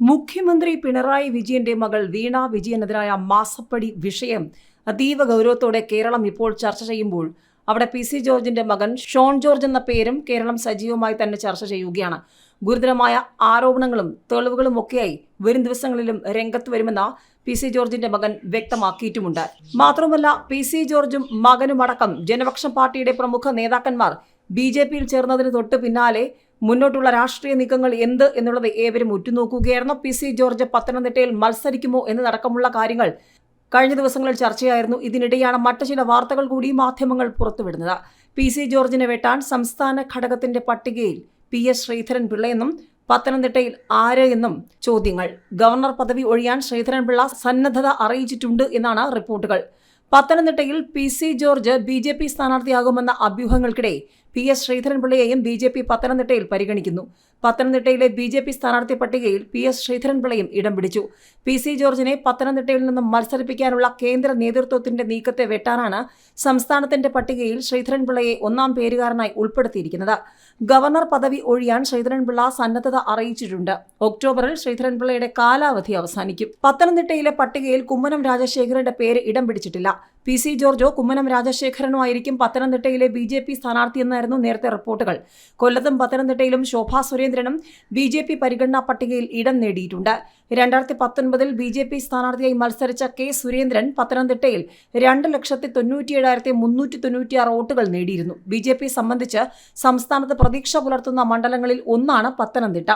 മുഖ്യമന്ത്രി പിണറായി വിജയന്റെ മകൾ വീണ വിജയനെതിരായ മാസപ്പടി വിഷയം അതീവ ഗൗരവത്തോടെ കേരളം ഇപ്പോൾ ചർച്ച ചെയ്യുമ്പോൾ അവിടെ പി സി ജോർജിന്റെ മകൻ ഷോൺ ജോർജ് എന്ന പേരും കേരളം സജീവമായി തന്നെ ചർച്ച ചെയ്യുകയാണ്. ഗുരുതരമായ ആരോപണങ്ങളും തെളിവുകളും ഒക്കെയായി വരും ദിവസങ്ങളിലും രംഗത്ത് വരുമെന്ന പി സി ജോർജിന്റെ മകൻ വ്യക്തമാക്കിയിട്ടുമുണ്ട്. മാത്രമല്ല പി സി ജോർജും മകനുമടക്കം ജനപക്ഷം പാർട്ടിയുടെ പ്രമുഖ നേതാക്കന്മാർ ബി ജെ പിയിൽ ചേർന്നതിന് തൊട്ട് പിന്നാലെ മുന്നോട്ടുള്ള രാഷ്ട്രീയ നീക്കങ്ങൾ എന്ത് എന്നുള്ളത് ഏവരും ഉറ്റുനോക്കുകയായിരുന്നു. പി സി ജോർജ് പത്തനംതിട്ടയിൽ മത്സരിക്കുമോ എന്നതടക്കമുള്ള കാര്യങ്ങൾ കഴിഞ്ഞ ദിവസങ്ങളിൽ ചർച്ചയായിരുന്നു. ഇതിനിടെയാണ് മറ്റു ചില വാർത്തകൾ കൂടി മാധ്യമങ്ങൾ പുറത്തുവിടുന്നത്. പി സി ജോർജിനെ വെട്ടാൻ സംസ്ഥാന ഘടകത്തിന്റെ പട്ടികയിൽ പി എസ് ശ്രീധരൻ പിള്ളയെന്നും പത്തനംതിട്ടയിൽ ആര് എന്നും ചോദ്യങ്ങൾ. ഗവർണർ പദവി ഒഴിയാൻ ശ്രീധരൻപിള്ള സന്നദ്ധത അറിയിച്ചിട്ടുണ്ട് എന്നാണ് റിപ്പോർട്ടുകൾ. പത്തനംതിട്ടയിൽ P C George B J P സ്ഥാനാർത്ഥിയാകുമെന്ന അഭ്യൂഹങ്ങൾക്കിടെ പി എസ് ശ്രീധരൻപിള്ളയെയും ബി ജെ പി പത്തനംതിട്ടയിൽ പരിഗണിക്കുന്നു. പത്തനംതിട്ടയിലെ ബി ജെ പി സ്ഥാനാർത്ഥി പട്ടികയിൽ പി എസ് ശ്രീധരൻപിള്ളയും ഇടം പിടിച്ചു. പി സി ജോർജിനെ പത്തനംതിട്ടയിൽ നിന്നും മത്സരിപ്പിക്കാനുള്ള കേന്ദ്ര നേതൃത്വത്തിന്റെ നീക്കത്തെ വെട്ടാനാണ് സംസ്ഥാനത്തിന്റെ പട്ടികയിൽ ശ്രീധരൻപിള്ളയെ ഒന്നാം പേരുകാരനായി ഉൾപ്പെടുത്തിയിരിക്കുന്നത്. ഗവർണർ പദവി ഒഴിയാൻ ശ്രീധരൻപിള്ള സന്നദ്ധത അറിയിച്ചിട്ടുണ്ട്. ഒക്ടോബറിൽ ശ്രീധരൻപിള്ളയുടെ കാലാവധി അവസാനിക്കും. പത്തനംതിട്ടയിലെ പട്ടികയിൽ കുമ്മനം രാജശേഖരന്റെ പേര് ഇടം പിടിച്ചിട്ടില്ല. പി സി ജോർജോ കുമ്മനം രാജശേഖരനോ ആയിരിക്കും പത്തനംതിട്ടയിലെ ബി ജെ പി സ്ഥാനാർത്ഥിയെന്നായിരുന്നു നേരത്തെ റിപ്പോർട്ടുകൾ. കൊല്ലത്തും പത്തനംതിട്ടയിലും ശോഭാ സുരേന്ദ്രനും ബി ജെ പി പരിഗണനാ പട്ടികയിൽ ഇടം നേടിയിട്ടുണ്ട്. രണ്ടായിരത്തി പത്തൊൻപതിൽ ബി ജെ പി സ്ഥാനാർത്ഥിയായി മത്സരിച്ച കെ സുരേന്ദ്രൻ പത്തനംതിട്ടയിൽ രണ്ട് ലക്ഷത്തി തൊണ്ണൂറ്റിയേഴായിരത്തി മുന്നൂറ്റി തൊണ്ണൂറ്റിയാറ് വോട്ടുകൾ നേടിയിരുന്നു. ബി ജെ പി സംബന്ധിച്ച് സംസ്ഥാനത്ത് പ്രതീക്ഷ പുലർത്തുന്ന മണ്ഡലങ്ങളിൽ ഒന്നാണ് പത്തനംതിട്ട.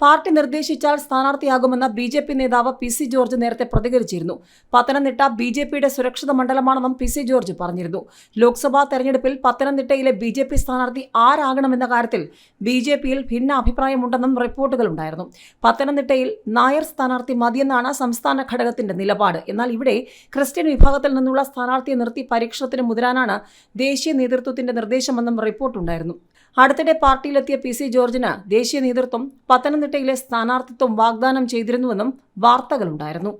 പാർട്ടി നിർദ്ദേശിച്ചാൽ സ്ഥാനാർത്ഥിയാകുമെന്ന ബി ജെ പി നേതാവ് പി സി ജോർജ് നേരത്തെ പ്രതികരിച്ചിരുന്നു. പത്തനംതിട്ട ബി ജെ പിയുടെ സുരക്ഷിത മണ്ഡലമാണെന്നും പി സി ജോർജ് പറഞ്ഞിരുന്നു. ലോക്സഭാ തെരഞ്ഞെടുപ്പിൽ പത്തനംതിട്ടയിലെ ബി ജെ പി സ്ഥാനാർത്ഥി ആരാകണമെന്ന കാര്യത്തിൽ ബി ജെ പിയിൽ ഭിന്ന അഭിപ്രായമുണ്ടെന്നും റിപ്പോർട്ടുകളുണ്ടായിരുന്നു പത്തനംതിട്ടയിൽ നായർ സ്ഥാനാർത്ഥി മതിയെന്നാണ് സംസ്ഥാന ഘടകത്തിന്റെ നിലപാട്. എന്നാൽ ഇവിടെ ക്രിസ്ത്യൻ വിഭാഗത്തിൽ നിന്നുള്ള സ്ഥാനാർത്ഥിയെ നിർത്തി പരീക്ഷണത്തിന് മുതിരാനാണ് ദേശീയ നേതൃത്വത്തിന്റെ നിർദ്ദേശമെന്നും റിപ്പോർട്ടുണ്ടായിരുന്നു. അടുത്തിടെ പാർട്ടിയിലെത്തിയ പി സി ജോർജിന് ദേശീയ നേതൃത്വം പത്തനംതിട്ടയിലെ സ്ഥാനാർത്ഥിത്വം വാഗ്ദാനം ചെയ്തിരുന്നുവെന്നും വാർത്തകളുണ്ടായിരുന്നു